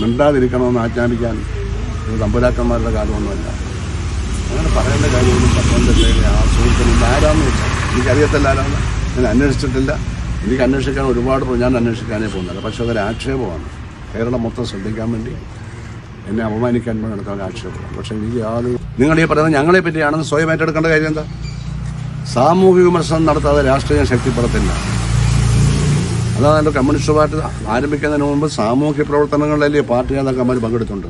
മിണ്ടാതിരിക്കണമെന്ന് ആജ്ഞാപിക്കാൻ തമ്പുരാക്കന്മാരുടെ കാലമൊന്നുമല്ല. അങ്ങനെ പറയേണ്ട കാര്യമൊന്നും പത്തനംതിട്ടയിലെ ആ സുഹൃത്തിന് ഇന്ന് ആരാന്ന് വെച്ചാൽ എനിക്കറിയത്തില്ല ആരാന്ന്. ഞാൻ അന്വേഷിച്ചിട്ടില്ല. എനിക്ക് അന്വേഷിക്കാൻ ഒരുപാട് ഞാൻ അന്വേഷിക്കാനേ പോകുന്നില്ല. പക്ഷെ അതൊരു ആക്ഷേപമാണ്. കേരളം മൊത്തം ശ്രദ്ധിക്കാൻ വേണ്ടി എന്നെ അപമാനിക്കാൻ വേണ്ടി നടത്താൻ ആക്ഷേപമാണ്. പക്ഷെ എനിക്ക് യാതൊരു നിങ്ങൾ ഈ പറയുന്നത് ഞങ്ങളെ പറ്റിയാണെന്ന് സ്വയം ഏറ്റെടുക്കേണ്ട കാര്യം എന്താ? സാമൂഹിക വിമർശനം നടത്താതെ രാഷ്ട്രീയം ശക്തിപ്പെടത്തില്ല അതാണ് കമ്മ്യൂണിസ്റ്റ് പാർട്ടി ആരംഭിക്കുന്നതിന് മുമ്പ് സാമൂഹ്യ പ്രവർത്തനങ്ങളിലല്ലേ പാർട്ടി നേതാക്കന്മാർ പങ്കെടുത്തിട്ടുണ്ട്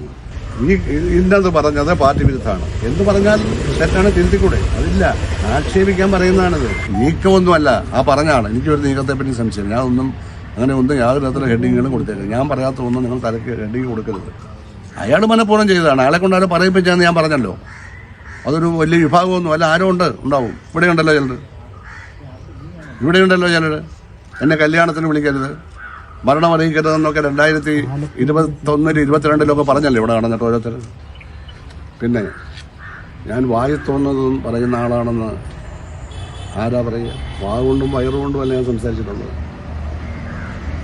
ഈ ഇന്നത് പറഞ്ഞത് പാർട്ടി വിരുദ്ധമാണ്. എന്ന് പറഞ്ഞാൽ തെറ്റാണ് തിരുത്തിക്കൂടെ? അതില്ല. ആക്ഷേപിക്കാൻ പറയുന്നതാണിത്. നീക്കമൊന്നുമല്ല. ആ പറഞ്ഞാണ്. എനിക്ക് ഒരു നീക്കത്തെ പറ്റി സംശയം. ഞാൻ ഒന്നും അങ്ങനെ ഒന്നും യാതൊരു തരത്തിലുള്ള ഹെഡിങ്ങുകളും കൊടുത്തേക്കില്ല. ഞാൻ പറയാത്ത ഒന്നും നിങ്ങൾ തലക്ക് ഹെഡിങ് കൊടുക്കരുത്. അയാൾ മനഃപൂർവം ചെയ്തതാണ്. അയാളെ കൊണ്ട് അയാൾ പറയിപ്പിച്ചാന്ന് ഞാൻ പറഞ്ഞല്ലോ. അതൊരു വലിയ വിഭാഗമൊന്നും അല്ല ആരോ ഉണ്ട് ഉണ്ടാവും. ഇവിടെ ഉണ്ടല്ലോ ചിലർ ഇവിടെ ഉണ്ടല്ലോ ചിലർ എന്നെ കല്യാണത്തിന് വിളിക്കരുത്. മരണം അറിയിക്കരുതെന്നൊക്കെ രണ്ടായിരത്തി ഇരുപത്തൊന്നിൽ ഇരുപത്തിരണ്ടിലൊക്കെ പറഞ്ഞല്ലേ ഇവിടെ നടന്നിട്ട് ഓരോരുത്തർ പിന്നെ ഞാൻ വായി തോന്നുന്നതും പറയുന്ന ആളാണെന്ന് ആരാ പറയുക? വാഗുകൊണ്ടും വയറുകൊണ്ടും അല്ല ഞാൻ സംസാരിച്ചിട്ടുള്ളത്?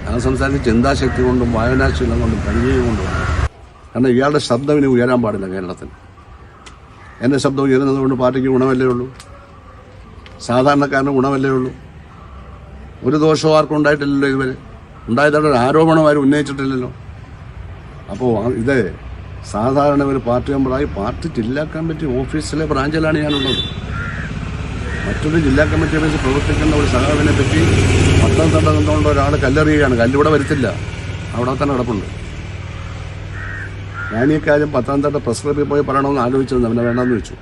ഞാൻ സംസാരിച്ച ചിന്താശക്തി കൊണ്ടും വായനാശീലം കൊണ്ടും പരിചയം കൊണ്ടുമാണ് കാരണം ഇയാളുടെ ശബ്ദം ഇനി ഉയരാൻ പാടില്ല കേരളത്തിൽ. എന്റെ ശബ്ദം ഉയരുന്നത് കൊണ്ട് പാർട്ടിക്ക് ഗുണമല്ലേ ഉള്ളൂ? സാധാരണക്കാരന് ഗുണമല്ലേ ഉള്ളൂ? ഒരു ദോഷവും ആർക്കും ഉണ്ടായിട്ടില്ലല്ലോ ഇതുവരെ ഉണ്ടായതായിട്ട് ഒരു ആരോപണം ആരും ഉന്നയിച്ചിട്ടില്ലല്ലോ. അപ്പോൾ ഇത് സാധാരണ ഒരു പാർട്ടി മെമ്പറായി പാർട്ടി ജില്ലാ കമ്മിറ്റി ഓഫീസിലെ ബ്രാഞ്ചിലാണ് ഞാനുള്ളത്. മറ്റൊരു ജില്ലാ കമ്മിറ്റി ഓഫീസിൽ പ്രവർത്തിക്കുന്ന ഒരു സഹാവിനെ പറ്റി പട്ടം നിന്നുകൊണ്ട് ഒരാൾ കല്ലെറിയുകയാണ്. കല്ലിവിടെ വരുത്തില്ല. അവിടെ തന്നെ കിടപ്പുണ്ട്. ഞാൻ ഈ കാര്യം പത്തനംതിട്ട പ്രസ് ക്ലബിൽ പോയി പറയണമെന്ന് ആലോചിച്ചിരുന്നു. അവനെ വേണ്ടെന്ന് വെച്ചു